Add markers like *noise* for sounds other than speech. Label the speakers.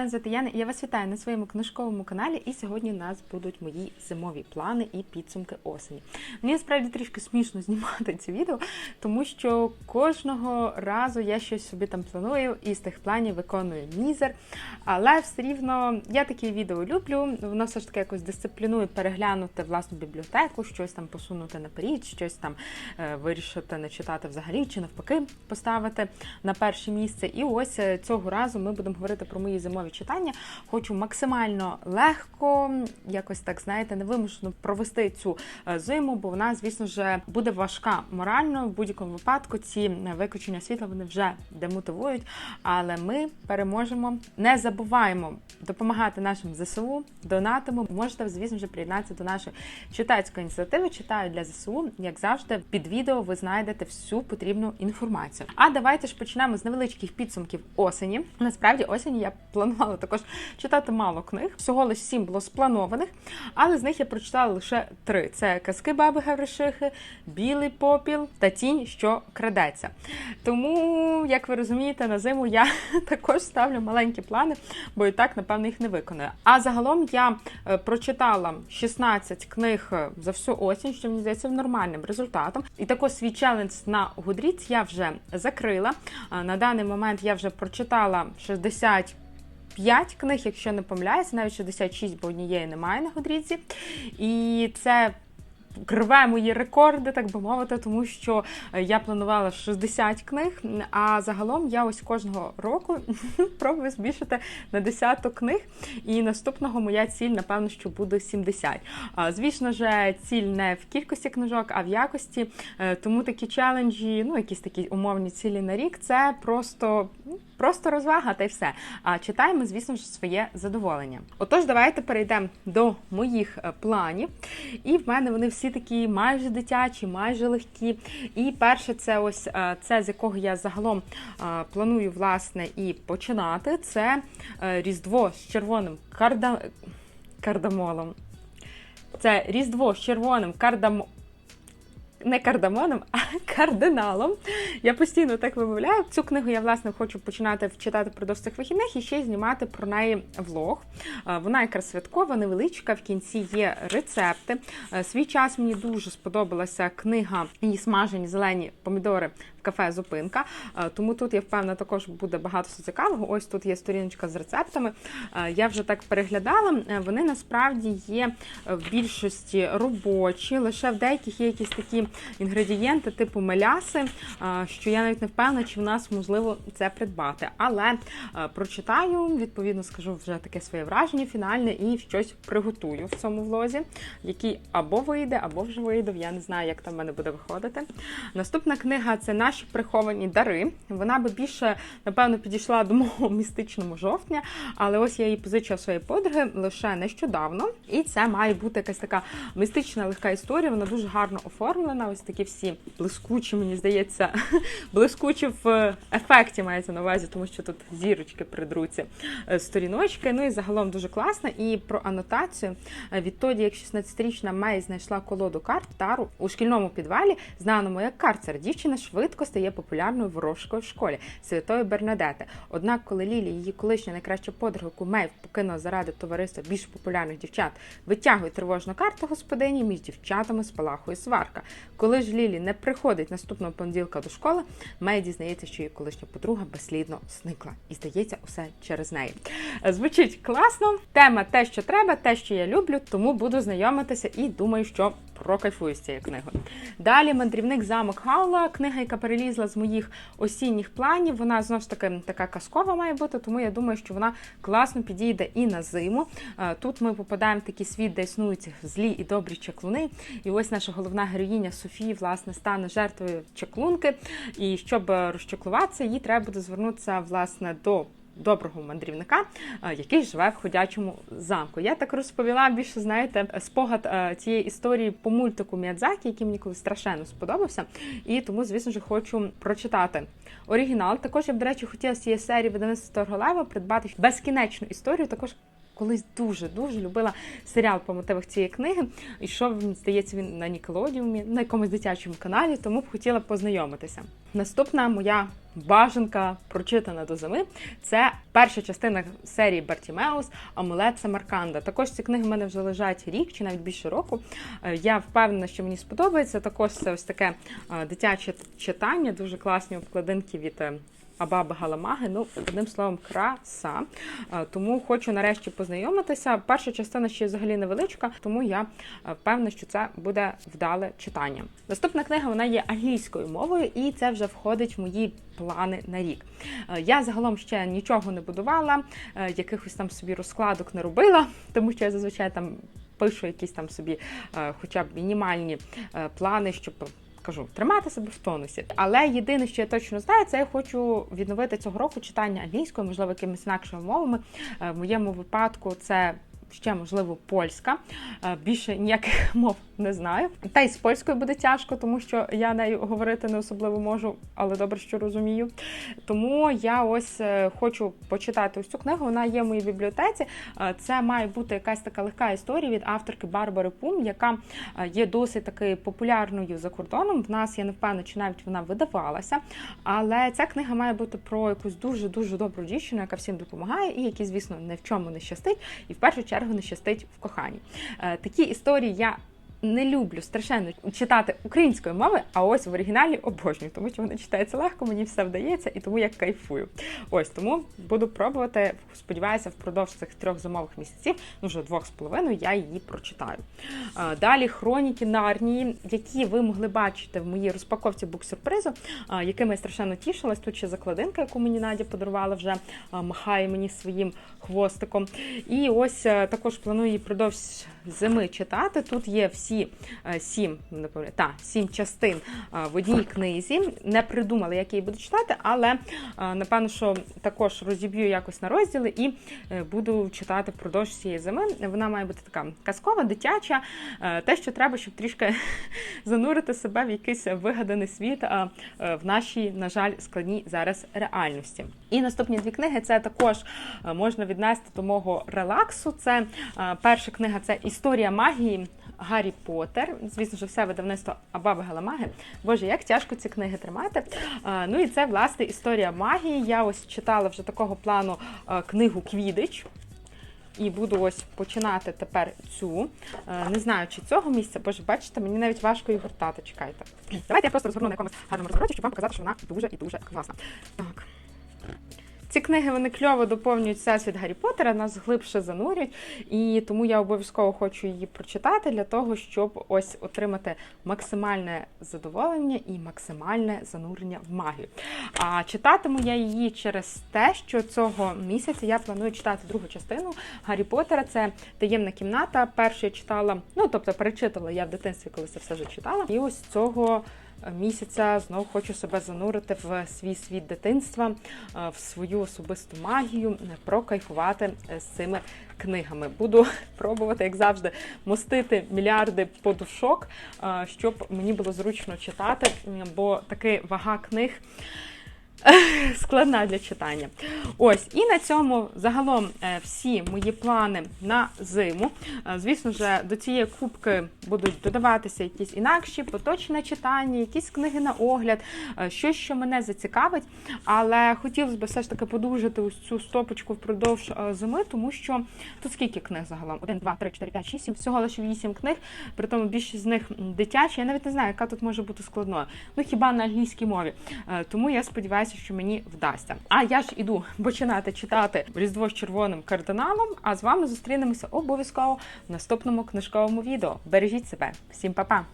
Speaker 1: мене звати Яна, і я вас вітаю на своєму книжковому каналі. І сьогодні у нас будуть мої зимові плани і підсумки осені. Мені справді трішки смішно *laughs* знімати це відео, тому що кожного разу я щось собі там планую і з тих планів виконую мізер. Але все рівно я такі відео люблю. Воно все ж таки якось дисциплінує переглянути власну бібліотеку, щось там посунути наперед, щось там е, вирішити не читати взагалі, чи навпаки поставити на перше місце. І ось е, цього разу ми будемо говорити про мої зимові читання. Хочу максимально легко, якось так знаєте, невимушено провести цю е, зиму, бо вона, звісно ж, буде важка морально. В будь-якому випадку ці е, виключення світла вони вже демотивують. Але ми переможемо. Не забуваємо допомагати нашим ЗСУ, донатимо. Можете, звісно ж, приєднатися до нашої читацької ініціативи. Читаю для ЗСУ. Як завжди, під відео ви знайдете всю потрібну інформацію. А давайте ж почнемо з невеличких підсумків осені. Насправді, осені я планувала також читати мало книг. Всього лише сім було спланованих, але з них я прочитала лише три: це казки баби Гавришихи, Білий попіл та тінь, що крадеться. Тому, як ви розумієте, на зиму я *laughs* також ставлю маленькі плани, бо і так, напевно, їх не виконую. А загалом я е, прочитала 16 книг е, за всю осінь, що мені здається нормальним результатом. І також свій челендж на Goodreads я вже закрила. На даний момент я вже прочитала 60 5 книг, якщо не помиляюся, навіть 66, бо однієї немає на Годрідзі. І це рве мої рекорди, так би мовити, тому що я планувала 60 книг, а загалом я ось кожного року *laughs* пробую збільшити на десяток книг. І наступного моя ціль, напевно, що буде 70. А, Звісно ж, ціль не в кількості книжок, а в якості. Е, Тому такі челенджі, ну якісь такі умовні цілі на рік, це просто. Просто розвага та й все. А читаємо, звісно ж, своє задоволення. Отож, давайте перейдемо до моїх е, планів. І в мене вони всі такі майже дитячі, майже легкі. І перше, це ось е, це, з якого я загалом е, планую власне і починати. Це Різдво з червоним карда... кардамолом. Це Різдво з червоним кардамолом. Не кардамоном, а кардиналом. Я постійно так вимовляю. Цю книгу я власне хочу починати читати впродовж цих вихідних і ще й знімати про неї влог. Е, Вона якраз святкова, невеличка. В кінці є рецепти. Е, Свій час мені дуже сподобалася книга її смажені зелені помідори кафе Зупинка. Е, Тому тут я впевнена, також буде багато цікавого. Ось тут є сторіночка з рецептами. Е, Я вже так переглядала. Е, Вони насправді є в більшості робочі, лише в деяких є якісь такі інгредієнти, типу меляси, що я навіть не впевнена, чи в нас можливо це придбати. Але прочитаю, відповідно, скажу вже таке своє враження фінальне і щось приготую в цьому влозі, який або вийде, або вже вийде. Я не знаю, як там в мене буде виходити. Наступна книга це наші приховані дари. Вона би більше, напевно, підійшла до мого *laughs* містичного жовтня, але ось я її позичила своєї подруги лише нещодавно. І це має бути якась така містична легка історія. Вона дуже гарно оформлена. Ось такі всі блискучі, мені здається, *laughs* блискучі в ефекті мається на увазі, тому що тут зірочки придруться е, сторіночки. Ну і загалом дуже класно. І про анотацію Е, відтоді, як 16-річна Мей знайшла колоду карт Тару у шкільному підвалі, знаному як карцер, дівчина швидко стає популярною ворожкою в школі святої Бернадети. Однак, коли Лілі, її колишня найкраща подруга, яку покинула заради товариства більш популярних дівчат, витягує тривожну карту господині, між дівчатами спалахує сварка. Коли ж Лілі не приходить наступного понеділка до школи, Мей дізнається, що її колишня подруга безслідно зникла. І здається, усе через неї. Звучить класно. Тема те, що треба, те, що я люблю, тому буду знайомитися і думаю, що прокайфую з цією книгою. Далі мандрівник замок Гаула, книга, яка перелізла з моїх осінніх планів. Вона знову ж таки така казкова має бути, тому я думаю, що вона класно підійде і на зиму. Е, Тут ми попадаємо в такий світ, де існують злі і добрі чаклуни. І ось наша головна героїня Софії власне стане жертвою чаклунки. І щоб розчаклуватися, їй треба буде звернутися власне до. Доброго мандрівника, е, який живе в ходячому замку. Я так розповіла більше, знаєте, спогад е, цієї історії по мультику Міядзакі, який мені колись страшенно сподобався. І тому, звісно ж, хочу прочитати оригінал. Також я б, до речі, хотіла з цієї серії видавництва Торголева придбати безкінечну історію. Також колись дуже-дуже любила серіал по мотивах цієї книги. І що він здається, він на Нікелодіумі, на якомусь дитячому каналі, тому б хотіла познайомитися. Наступна моя бажанка прочитана до зими. Це перша частина серії Бартімеус Амулет Самарканда. Також ці книги в мене вже лежать рік чи навіть більше року. Е, Я впевнена, що мені сподобається. Також це ось таке е, дитяче читання, дуже класні обкладинки від. Абаби Галамаги, ну одним словом, краса. Тому хочу нарешті познайомитися. Перша частина ще взагалі невеличка, тому я е, впевнена, що це буде вдале читання. Наступна книга вона є англійською мовою, і це вже входить в мої плани на рік. Е, Я загалом ще нічого не будувала, е, якихось там собі розкладок не робила, *laughs* тому що я зазвичай там пишу якісь там собі, хоча б мінімальні плани, щоб. Кажу, тримати себе в тонусі. Але єдине, що я точно знаю, це я хочу відновити цього року читання англійською, можливо, якимись інакшими мовами. Е, В моєму випадку це ще можливо польська. Е, Більше ніяких *laughs* мов не знаю. Та й з польською буде тяжко, тому що я нею говорити не особливо можу, але добре, що розумію. Тому я ось е, хочу почитати ось цю книгу. Вона є в моїй бібліотеці. Е, Це має бути якась така легка історія від авторки Барбари Пум, яка є досить таки популярною за кордоном. В нас я не впевнена, чи навіть вона видавалася. Але ця книга має бути про якусь дуже дуже добру дівчину, яка всім допомагає, і які, звісно, ні в чому не щастить, і в першу чергу не щастить в коханні. Е, Такі історії я. Не люблю страшенно читати українською мовою, а ось в оригіналі обожнюю, тому що вона читається легко, мені все вдається, і тому я кайфую. Ось тому буду пробувати. Сподіваюся, впродовж цих трьох зимових місяців, ну вже двох з половиною, я її прочитаю. Далі хроніки Нарнії, які ви могли бачити в моїй розпаковці буксюрпризу, якими я страшенно тішилась. Тут ще закладинка, яку мені Надя подарувала, вже махає мені своїм хвостиком. І ось е, також планую її продовж зими читати. Тут є всі е, сім, та, сім частин е, в одній книзі. Не придумала, як її буду читати, але е, напевно, що також розіб'ю якось на розділи і буду читати впродовж цієї зими. Вона має бути така казкова, дитяча, те, що треба, щоб трішки *laughs* занурити себе в якийсь вигаданий світ в нашій, на жаль, складній зараз реальності. І наступні дві книги це також можна віднести до мого релаксу. Це перша книга це Історія магії. Гаррі Поттер, звісно ж, все видавництво Абаби Галамаги. Боже, як тяжко ці книги тримати. Ну і це власне історія магії. Я ось читала вже такого плану книгу Квідич. І буду ось починати тепер цю. Не знаю, чи цього місця, боже, бачите, мені навіть важко її гортати. Чекайте. Давайте я просто розгорну на якомусь гарному розвороті, щоб вам показати, що вона дуже і дуже класна. Так. Ці книги вони кльово доповнюють всесвіт Гаррі Поттера, нас глибше занурюють, і тому я обов'язково хочу її прочитати для того, щоб ось отримати максимальне задоволення і максимальне занурення в магію. А читатиму я її через те, що цього місяця я планую читати другу частину Гаррі Поттера. Це таємна кімната. Першу я читала, ну тобто перечитала я в дитинстві, коли це все вже читала. І ось цього місяця знову хочу себе занурити в свій світ дитинства, е, в свою особисту магію, е, прокайфувати е, з цими книгами. Буду *laughs* пробувати, як завжди, мостити мільярди подушок, щоб мені було зручно читати, бо таки вага книг. *laughs* Складна для читання. Ось, і на цьому загалом е, всі мої плани на зиму. Е, Звісно ж, до цієї кубки будуть додаватися якісь інакші поточне читання, якісь книги на огляд, е, щось, що мене зацікавить. Але хотілося б все ж таки подовжити ось цю стопочку впродовж зими, тому що тут скільки книг загалом? 1, 2, 3, 4, 5, 6, 7, всього лише 8 книг. При тому більшість з них дитячі. Я навіть не знаю, яка тут може бути складною. Ну хіба на англійській мові. Тому я сподіваюся, що мені вдасться. А я ж іду починати читати Різдво з червоним кардиналом. А з вами зустрінемося обов'язково в наступному книжковому відео. Бережіть себе. Всім па-па!